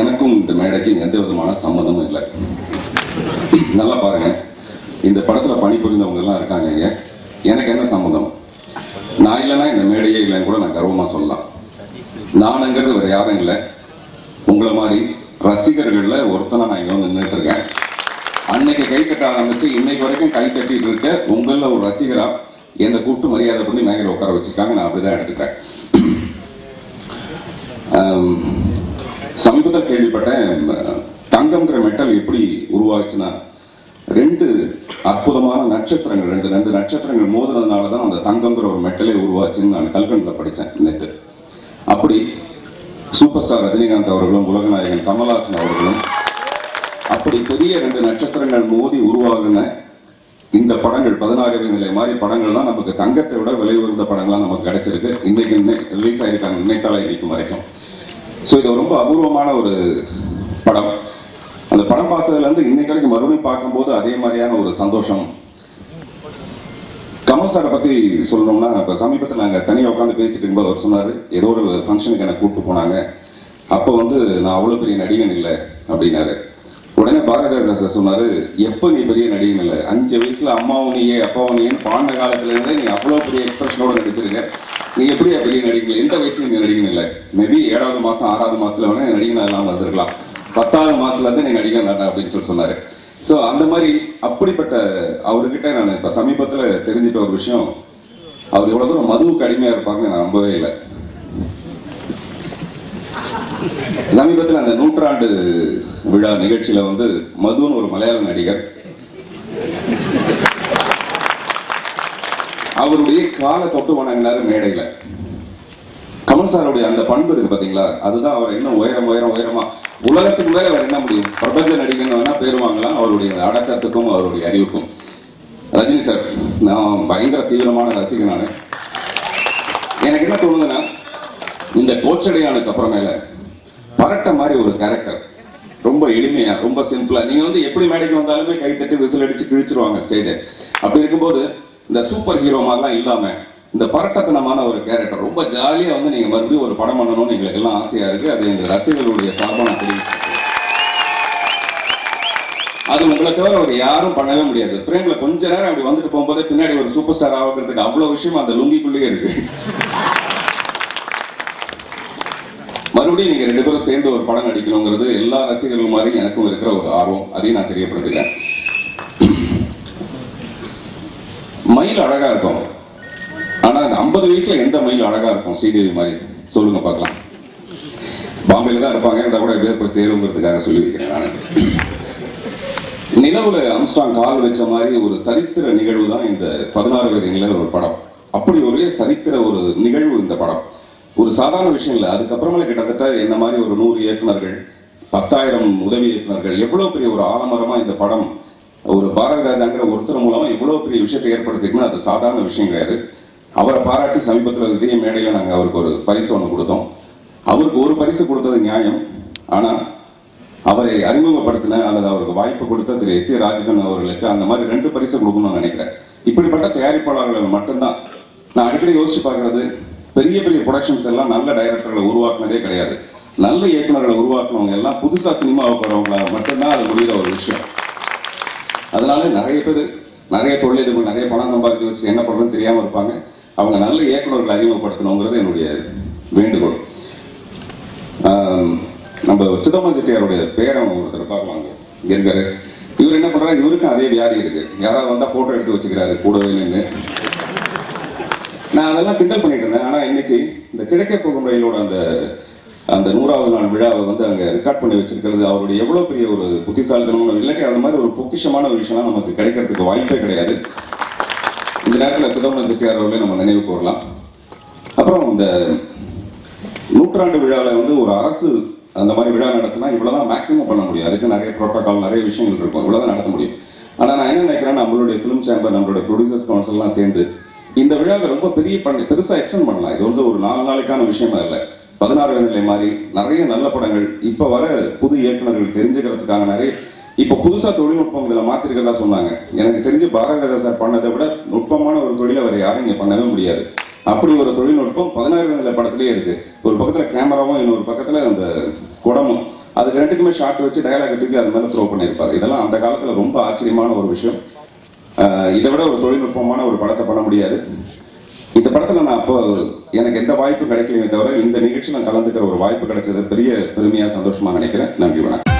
எனக்கும் இந்த மேடைக்கும் எந்த விதமான சம்மந்தமும் இல்லை. நல்லா பாருங்க. இந்த படத்துல பணிபுரிந்தவங்க எல்லாம் இருக்காங்க இங்க. எனக்கு என்ன சம்மந்தம்? நான் இல்லைன்னா இந்த மேடையே இல்லைன்னு கூட நான் கர்வமா சொல்லலாம். நானுங்கிறது வேற யாரும் இல்லை. உங்களை மாதிரி ரசிகர்கள்ல ஒருத்தனை நான் இங்க வந்து நின்றுட்டு இருக்கேன். அன்னைக்கு கை கட்ட ஆரம்பிச்சு இன்னைக்கு வரைக்கும் கை தட்டிட்டு இருக்க உங்கள ஒரு ரசிகரா என்னை கூப்பிட்டு மரியாதை பண்ணி மேலே உட்கார வச்சிருக்காங்க நான் அப்படிதான் எடுத்துக்கிறேன் சமீபத்தில் கேள்விப்பட்டேன். தங்கம்ங்கிற மெட்டல் எப்படி உருவாச்சுன்னா ரெண்டு அற்புதமான நட்சத்திரங்கள் ரெண்டு ரெண்டு நட்சத்திரங்கள் மோதினதுனால தான் அந்த தங்கம்ங்கிற ஒரு மெட்டலே உருவாச்சுன்னு நான் கல்கண்டில் படித்தேன் நேற்று அப்படி சூப்பர் ஸ்டார் ரஜினிகாந்த் அவர்களும் உலகநாயகன் கமல்ஹாசன் அவர்களும் அப்படி பெரிய ரெண்டு நட்சத்திரங்கள் மோதி உருவாகின இந்த படங்கள் பதினாறு நிலை மாதிரி படங்கள் தான் நமக்கு தங்கத்தை விட விலை உயர்ந்த படங்கள்லாம் நமக்கு கிடைச்சிருக்கு. இன்னைக்கு ரிலீஸ் ஆயிருக்காங்க நினைத்தாலே இன்னைக்கு வரைக்கும். ஸோ இது ரொம்ப அபூர்வமான ஒரு படம். அந்த படம் பார்த்ததுல இருந்து இன்னைக்கு வரைக்கும் மறுபடியும் பார்க்கும்போது அதே மாதிரியான ஒரு சந்தோஷம். கமல் சாரை பத்தி சொல்லணும்னா இப்ப சமீபத்தில் நாங்க தனியா உட்காந்து பேசிட்டு இருக்கும்போது அவர் சொன்னாரு ஏதோ ஒரு ஃபங்க்ஷனுக்கு என்ன கூப்பிட்டு போனாங்க. அப்போ வந்து நான் அவ்வளவு பெரிய நடிகன் இல்லை அப்படின்னாரு. உடனே பாரதிராஜா சார் சொன்னாரு எப்ப நீ பெரிய நடிகன் இல்லை? அஞ்சு வயசுல அம்மாவும் நீயே அப்பாவும் நீயே பாண்ட காலத்துல இருந்தே நீ அவ்வளவு பெரிய எக்ஸ்பிரஷனோட நடிச்சிருக்க. நீங்கள் எப்படி பெரிய நடிக்கல? எந்த வயசுல நீங்கள் நடிக்கணும் இல்லை? மேபி ஏழாவது மாசம் ஆறாவது மாசத்துல வேணா நீ நடிகனா இல்லாம வந்திருக்கலாம் பத்தாவது மாசத்துல இருந்து நீ நடிகன் தானே அப்படின்னு சொல்லி சொன்னாரு. சோ அந்த மாதிரி அப்படிப்பட்ட அவர்கிட்ட நான் இப்ப சமீபத்துல தெரிஞ்சிட்ட ஒரு விஷயம். அவர் இவ்வளவு தூரம் மதுவுக்கு அடிமையா இருப்பாருன்னு நான் நம்பவே இல்லை. சமீபத்தில் அந்த நூற்றாண்டு விழா நிகழ்ச்சியில வந்து மதுன்னு ஒரு மலையாள நடிகர் அவருடைய காலை தொட்டு வணங்கினாரு மேடையில. கமல் சாருடைய அந்த பண்பு இருக்கு பாத்தீங்களா? அதுதான் அவர் இன்னும் உயரம் உயரம் உயரமா. உலகத்துக்கு மேல அவர் என்ன முடியும்? பிரபஞ்ச நடிகன் வேணா பேர் வாங்கலாம் அவருடைய அடக்கத்துக்கும் அவருடைய அறிவுக்கும். ரஜினி சார் நான் பயங்கர தீவிரமான ரசிகன் நான். எனக்கு என்ன தோணுதுன்னா இந்த கோச்சடையானுக்கு அப்புறமேல பரட்ட மாதிரி ஒரு கேரக்டர் ரொம்ப எளிமையா ரொம்ப சிம்பிளா நீங்க வந்து எப்படி மேடைக்கு வந்தாலுமே கை தட்டி விசில் அடிச்சு கிழிச்சிருவாங்க ஸ்டேஜை அப்படி இருக்கும்போது இந்த சூப்பர் ஹீரோ மாதிரிலாம் இல்லாம இந்த பரட்டத்தனமான ஒரு கேரக்டர் ரொம்ப ஜாலியா வந்து நீங்க மறுபடியும் ஒரு படம் பண்ணணும்னு எங்களுக்கு எல்லாம் ஆசையா இருக்கு. அது எங்க ரசிகர்களுடைய சார்பா நான் தெரிவிக்கிறேன் அது உங்களை தவிர ஒரு யாரும் பண்ணவே முடியாது. ஃப்ரேம்ல கொஞ்ச நேரம் அப்படி வந்துட்டு போகும்போதே பின்னாடி ஒரு சூப்பர் ஸ்டார் ஆகிறதுக்கு அவ்வளவு விஷயம் அந்த லுங்கிக்குள்ளேயே இருக்கு. மறுபடியும் நீங்க ரெண்டு பேரும் சேர்ந்து ஒரு படம் நடிக்கணுங்கிறது எல்லா ரசிகர்கள் மாதிரி எனக்கும் இருக்கிற ஒரு ஆர்வம். அதையும் நான் தெரியப்படுத்துகிறேன் மயில் அழகா இருக்கும். ஆனா அந்த ஐம்பது வயசுல எந்த மயில் அழகா இருக்கும்? ஸ்ரீதேவி மாதிரி. சொல்லுங்க பார்க்கலாம். பாம்பேல தான் இருப்பாங்க. இருந்தா கூட பேர் போய் சேருங்கிறதுக்காக சொல்லி வைக்கிறேன் நான். நிலவுல அம்ஸ்டாங் கால் வச்ச மாதிரி ஒரு சரித்திர நிகழ்வு தான் இந்த பதினாறு வயது நிலவு ஒரு படம். அப்படி ஒரு சரித்திர ஒரு நிகழ்வு இந்த படம். ஒரு சாதாரண விஷயம் இல்லை. அதுக்கப்புறமேல கிட்டத்தட்ட என்ன மாதிரி ஒரு நூறு இயக்குநர்கள் பத்தாயிரம் உதவி இயக்குனர்கள் எவ்வளவு பெரிய ஒரு ஆலமரமா இந்த படம் ஒரு பாரத ராஜாங்கிற ஒருத்தர் மூலமா எவ்வளவு பெரிய விஷயத்தை ஏற்படுத்திருக்குன்னா அது சாதாரண விஷயம் கிடையாது. அவரை பாராட்டி சமீபத்தில் இதே மேடையில் நாங்கள் அவருக்கு ஒரு பரிசு ஒன்று கொடுத்தோம். அவருக்கு ஒரு பரிசு கொடுத்தது நியாயம். ஆனால் அவரை அறிமுகப்படுத்தின அல்லது அவருக்கு வாய்ப்பு கொடுத்த திரு எஸ் ஏ ராஜகன் அவர்களுக்கு அந்த மாதிரி ரெண்டு பரிசு கொடுக்கணும்னு நினைக்கிறேன். இப்படிப்பட்ட தயாரிப்பாளர்கள் மட்டும்தான். நான் அடிக்கடி யோசிச்சு பார்க்கறது பெரிய பெரிய ப்ரொடக்ஷன்ஸ் எல்லாம் நல்ல டைரக்டர்களை உருவாக்குனதே கிடையாது. நல்ல இயக்குனர்களை உருவாக்குனவங்க எல்லாம் புதுசாக சினிமாவுக்கு வரவங்களா மட்டும்தான் அது முடிகிற ஒரு விஷயம். அதனால நிறைய பேர் நிறைய தொழிலதிபர் நிறைய பணம் சம்பாதிச்சு வச்சு என்ன பண்ணுறதுன்னு தெரியாம இருப்பாங்க. அவங்க நல்ல இயக்குனர்களை அறிமுகப்படுத்தணுங்கிறது என்னுடைய வேண்டுகோள். நம்ம சிதம்பரம் செட்டியாருடைய பேரை ஒருத்தர் பார்க்கலாங்க. இங்க இருக்காரு இவர் என்ன பண்றாரு? இவருக்கும் அதே வியாதி இருக்கு. யாராவது வந்தா போட்டோ எடுத்து வச்சுக்கிறாரு கூடவே நின்று நான் அதெல்லாம் கிண்டல் பண்ணிட்டு இருந்தேன். ஆனா இன்னைக்கு இந்த கிழக்கே போகும் ரயிலோட அந்த அந்த நூறாவது நாள் விழாவை வந்து அங்க ரெக்கார்ட் பண்ணி வச்சிருக்கிறது அவருடைய எவ்வளவு பெரிய ஒரு புத்திசாலித்தனம் இல்லாட்டி அந்த மாதிரி ஒரு பொக்கிஷமான ஒரு விஷயம்லாம் நமக்கு கிடைக்கிறதுக்கு வாய்ப்பே கிடையாது. இந்த நேரத்தில் சிதம்பரம் செட்டியார் அவர்களே நம்ம நினைவு கூறலாம் அப்புறம் இந்த நூற்றாண்டு விழாவில் வந்து ஒரு அரசு அந்த மாதிரி விழா நடத்தினா இவ்வளோதான் மேக்ஸிமம் பண்ண முடியும். அதுக்கு நிறைய ப்ரோட்டோகால் நிறைய விஷயங்கள் இருக்கும். இவ்வளோதான் நடத்த முடியும். ஆனால் நான் என்ன நினைக்கிறேன் நம்மளுடைய ஃபிலிம் சேம்பர் நம்மளுடைய ப்ரொடியூசர்ஸ் கவுன்சில்லாம் சேர்ந்து இந்த விழாவை ரொம்ப பெரிய பண்ணி பெருசாக எக்ஸ்டெண்ட் பண்ணலாம். இது வந்து ஒரு நாலு நாளைக்கான விஷயமா இல்லை. பதினாறு வயதிலே மாதிரி நிறைய நல்ல படங்கள். இப்ப வர புது இயக்குநர்கள் தெரிஞ்சுக்கிறதுக்காக நிறைய இப்ப புதுசா தொழில்நுட்பம் இதுல மாத்திருக்கிறதா சொன்னாங்க. எனக்கு தெரிஞ்சு பாரதிராஜா சார் பண்ணதை விட நுட்பமான ஒரு தொழிலை வேற யாரும் இங்க பண்ணவே முடியாது. அப்படி ஒரு தொழில்நுட்பம் பதினாறு வயதுல படத்திலேயே இருக்கு. ஒரு பக்கத்துல கேமராவும் இன்னொரு பக்கத்துல அந்த குடமும். அதுக்கு ரெண்டுக்குமே ஷார்ட் வச்சு டயலாக் தூக்கி அது மேலே த்ரோ பண்ணியிருப்பாரு. இதெல்லாம் அந்த காலத்துல ரொம்ப ஆச்சரியமான ஒரு விஷயம். இதை விட ஒரு தொழில்நுட்பமான ஒரு படத்தை பண்ண முடியாது. இந்த படத்துல நான் அப்போ எனக்கு எந்த வாய்ப்பு கிடைக்கலையே தவிர இந்த நிகழ்ச்சி நான் கலந்துக்கிற ஒரு வாய்ப்பு கிடைச்சது பெரிய பெருமையா சந்தோஷமா நினைக்கிறேன். நன்றி வணக்கம்.